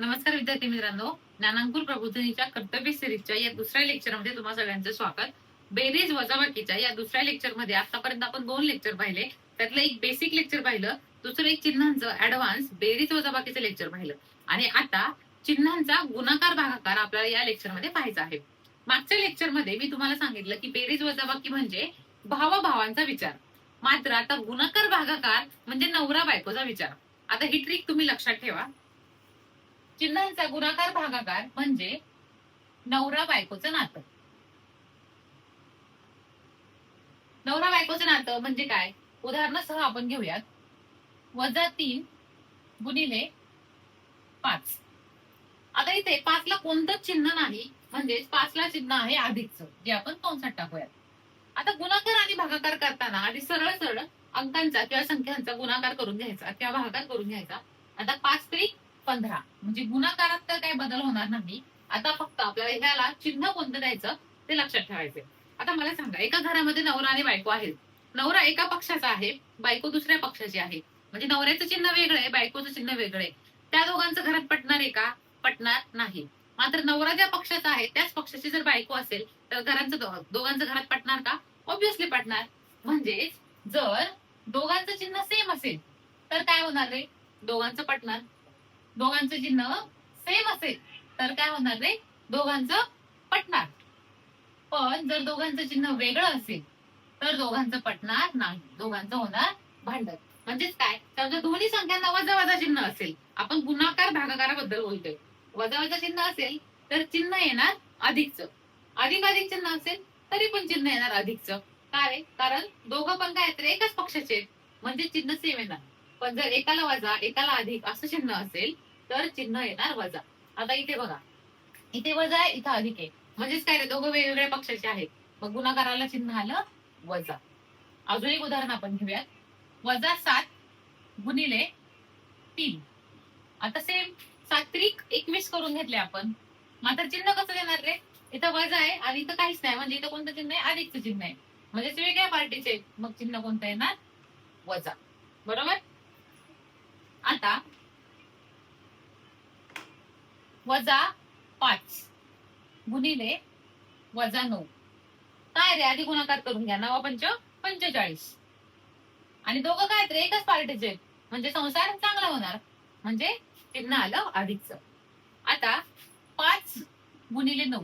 नमस्कार विद्यार्थी मित्रांनो ज्ञानांकुर प्रबोधनीच्या कर्तव्य सिरीजच्या या दुसऱ्या लेक्चरमध्ये तुम्हा सगळ्यांचं स्वागत. बेरीज वजाबाकीच्या या दुसऱ्या लेक्चरमध्ये आतापर्यंत आपण दोन लेक्चर पाहिले. त्यातलं एक बेसिक लेक्चर पाहिलं दुसरं एक चिन्हांचं ऍडव्हान्स बेरीज वजाबाकीचं लेक्चर पाहिलं. आणि आता चिन्हांचा गुणाकार भागाकार आपल्याला या लेक्चरमध्ये पाहायचा आहे. मागच्या लेक्चरमध्ये मी तुम्हाला सांगितलं की बेरीज वजाबाकी म्हणजे भावाभावांचा विचार. मात्र आता गुणाकार भागाकार म्हणजे नवरा बायकोचा विचार. आता ही ट्रिक तुम्ही लक्षात ठेवा. चिन्हांचा गुणाकार भागाकार म्हणजे नवरा बायकोचं नातं. नवरा बायकोचं नातं म्हणजे काय? उदाहरणासह आपण घेऊयात. वजा तीन गुणिले पाच. आता इथे पाचला कोणतंच चिन्ह नाही म्हणजेच पाचला चिन्ह आहे अधिकचं जे आपण कंसात टाकूयात. आता गुणाकार आणि भागाकार करताना आधी सरळ सरळ अंकांचा किंवा संख्यांचा गुणाकार करून घ्यायचा किंवा भागाकार करून घ्यायचा. आता पाच तरी पंधरा. म्हणजे गुणाकारात तर काही बदल होणार नाही. आता फक्त आपल्याला ह्याला चिन्ह कोणतं द्यायचं ते लक्षात ठेवायचे आता मला सांगा एका घरामध्ये नवरा आणि बायको आहेत. नवरा एका पक्षाचा आहे बायको दुसऱ्या पक्षाची आहे. म्हणजे नवऱ्याचं चिन्ह वेगळं आहे बायकोचं चिन्ह वेगळं आहे. त्या दोघांचं घरात पटणार आहे का? पटणार नाही. मात्र नवरा ज्या पक्षाचा आहे त्याच पक्षाची जर बायको असेल तर घरांचं दोघांचं घरात पटणार का? ऑब्विसली पटणार. म्हणजेच जर दोघांचं चिन्ह सेम असेल तर काय होणार रे दोघांचं पटणार. दोघांचं चिन्ह सेम असेल. तर काय होणार रे? दोघांचं पटणार. पण जर दोघांचं चिन्ह वेगळं असेल तर दोघांचं पटणार नाही. दोघांचं होणार भांडण. म्हणजेच काय? समजा दोन्ही संख्यांना वजा वजा चिन्ह असेल आपण गुणाकार भागाकाराबद्दल बोलतोय. वजा वजा चिन्ह असेल तर चिन्ह येणार अधिकचं. अधिक अधिक चिन्ह असेल तरी पण चिन्ह येणार अधिकचं. काय कारण दोघं पण काय तर एकाच पक्षाचे म्हणजे चिन्ह सेम येणार. पण जर एकाला वजा एकाला अधिक असं चिन्ह असेल तर चिन्ह येणार वजा. आता इथे बघा. इथे वजा आहे इथं अधिक आहे. म्हणजेच काय रे? दोघं वेगवेगळ्या पक्षाचे आहेत. मग गुणाकाराला चिन्ह आलं वजा. अजून एक उदाहरण आपण घेऊयात. वजा सात गुणिले तीन. आता सेम सात्विक एकवीस करून घेतले आपण. मात्र चिन्ह कसं देणार रे? इथं वजा आहे आणि इथं काहीच नाही. म्हणजे इथं कोणतं चिन्ह आहे? अधिकचं चिन्ह आहे. म्हणजेच वेगळ्या पार्टीचे मग चिन्ह कोणतं येणार? वजा. बरोबर? आता वजा पाच गुणिले वजा नऊ. काय रे? आधी गुणाकार करून घ्या. नवा पंच पंचेचाळीस. आणि दोघं काय रे एकच पार्टीचे म्हणजे संसार चांगला होणार. म्हणजे चिन्ह आलं अधिकचं आता पाच गुणिले नऊ.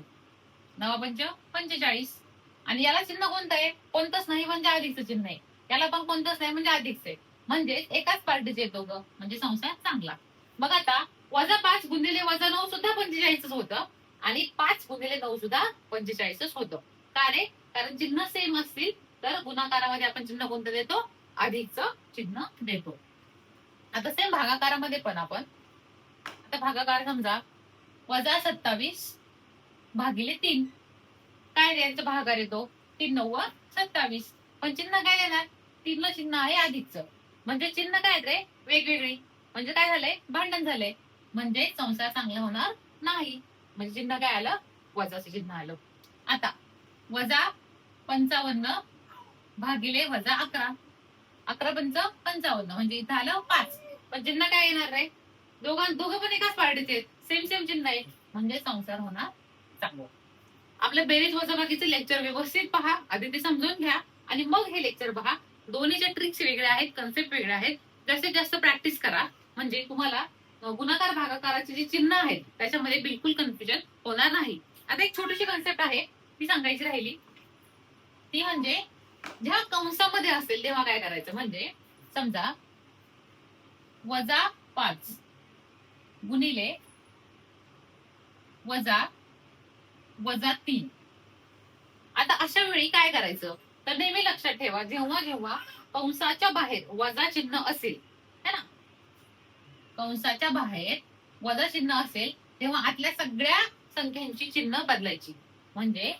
नवा पंच पंचेचाळीस. आणि याला चिन्ह कोणतं आहे? कोणतंच नाही म्हणजे अधिकचं चिन्ह आहे. याला पण कोणतंच नाही म्हणजे अधिकच आहे. म्हणजेच एकाच पार्टीचे येतो दोघं म्हणजे संसार चांगला. मग आता वजा पाच गुणिले वजा नऊ सुद्धा पंचेचाळीसच होतं. आणि पाच गुणिले नऊ सुद्धा पंचेचाळीसच होतं. का रे? कारण चिन्ह सेम असतील तर गुणाकारामध्ये आपण चिन्ह कोणतं देतो? अधिकच चिन्ह देतो. आता सेम भागाकारामध्ये पण आपण. आता भागाकार समजा वजा सत्तावीस भागिले तीन. काय रे यांचा भागाकार येतो? तीन नव्वद सत्तावीस. पण चिन्ह काय देणार? तीनला चिन्ह आहे अधिकचं. म्हणजे चिन्ह काय रे? वेगवेगळी. म्हणजे काय झालंय? भांडण झालंय. म्हणजे संसार चांगला होणार नाही. म्हणजे चिन्ह काय आलं? वजाचं चिन्ह आलं. आता वजा पंचावन्न भागिले वजा अकरा. अकरा पंच पंचावन्न म्हणजे इथं आलं पाच. पण चिन्ह काय येणार रे? दोघां दोघं पण एकाच पार्टीचे आहेत. सेम सेम चिन्ह आहे. म्हणजे संसार होणार चांगलं. आपलं बेरीज वजाबाकीचे लेक्चर व्यवस्थित पहा. आधी ते समजून घ्या. आणि मग हे लेक्चर पहा दोन्हीच्या ट्रिक्स वेगळ्या आहेत कन्सेप्ट वेगळ्या आहेत. जास्तीत जास्त प्रॅक्टिस करा. म्हणजे तुम्हाला गुणाकार भागाकाराची जी चिन्ह आहेत त्याच्यामध्ये बिलकुल कन्फ्युजन होणार नाही. आता एक छोटीशी कन्सेप्ट आहे ती सांगायची राहिली. ती म्हणजे जेव्हा कंसामध्ये असेल तेव्हा काय करायचं? म्हणजे समजा वजा पाच गुणिले वजा वजा तीन. आता अशा वेळी काय करायचं? तर नेहमी लक्षात ठेवा जेव्हा जेव्हा कंसाच्या बाहेर वजा चिन्ह असेल है ना? कंसाच्या बाहेर वजा चिन्ह असेल तेव्हा आतल्या सगळ्या संख्यांची चिन्ह बदलायची. म्हणजे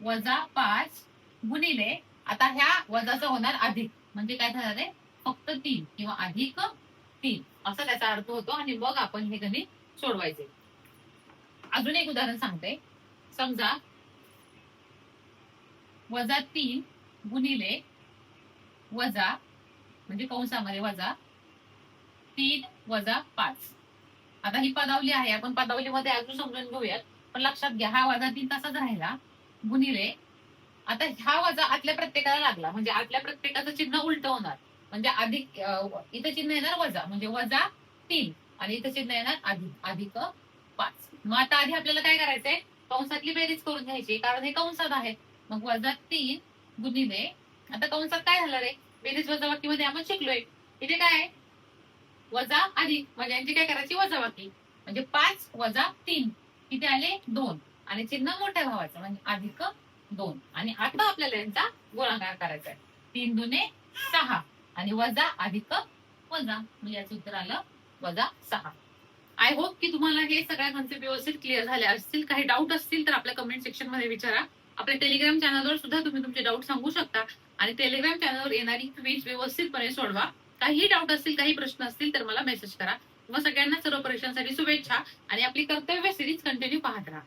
वजा पाच गुणिले आता ह्या वजाचं होणार अधिक. म्हणजे काय झालं रे? फक्त तीन किंवा अधिक तीन. असा त्याचा अर्थ होतो. आणि मग आपण हे गणित सोडवायचे. अजून एक उदाहरण सांगते. समजा वजा तीन गुणिले वजा म्हणजे कंसामध्ये वजा तीन वजा पाच. आता ही पदावली आहे आपण पदावलीमध्ये अजून समजून घेऊयात. पण लक्षात घ्या हा वजा तीन तसाच राहिला. गुणिले आता हा वजा आतल्या प्रत्येकाला लागला. म्हणजे आतल्या प्रत्येकाचं चिन्ह उलट होणार. म्हणजे अधिक इथं चिन्ह येणार वजा. म्हणजे वजा तीन आणि इथं चिन्ह येणार अधिक अधिक पाच. मग आता आधी आपल्याला काय करायचंय? कंसातली बेरीज करून घ्यायची. कारण हे कंसात आहे. मग वजा तीन गुणिले आता कंसात काय झालं रे? बेरीज वजाबाकीमध्ये आपण शिकलोय. इथे काय आहे? वजा अधिक म्हणजे यांची काय करायची? वजाबाकी. म्हणजे पाच वजा तीन. इथे आले दोन. आणि चिन्ह मोठ्या भावाचं. म्हणजे अधिक दोन. आणि आता आपल्याला यांचा गुणाकार करायचा आहे. तीन दुने सहा. आणि वजा अधिक वजा. म्हणजे याचं उत्तर आलं वजा सहा. आय होप की तुम्हाला हे सगळ्या कन्सेप्ट व्यवस्थित क्लिअर झाले असतील. काही डाऊट असतील तर आपल्या कमेंट सेक्शनमध्ये विचारा. आपल्या टेलिग्राम चॅनलवर सुद्धा तुम्ही तुमचे डाऊट सांगू शकता. आणि टेलिग्राम चॅनलवर येणारी क्विज व्यवस्थितपणे सोडवा. काही डाऊट असतील काही प्रश्न असतील तर मला मेसेज करा. मग सगळ्यांना सर्व परीक्षांसाठी शुभेच्छा. आणि आपली कर्तव्य सिरीज कंटिन्यू पाहत राहा.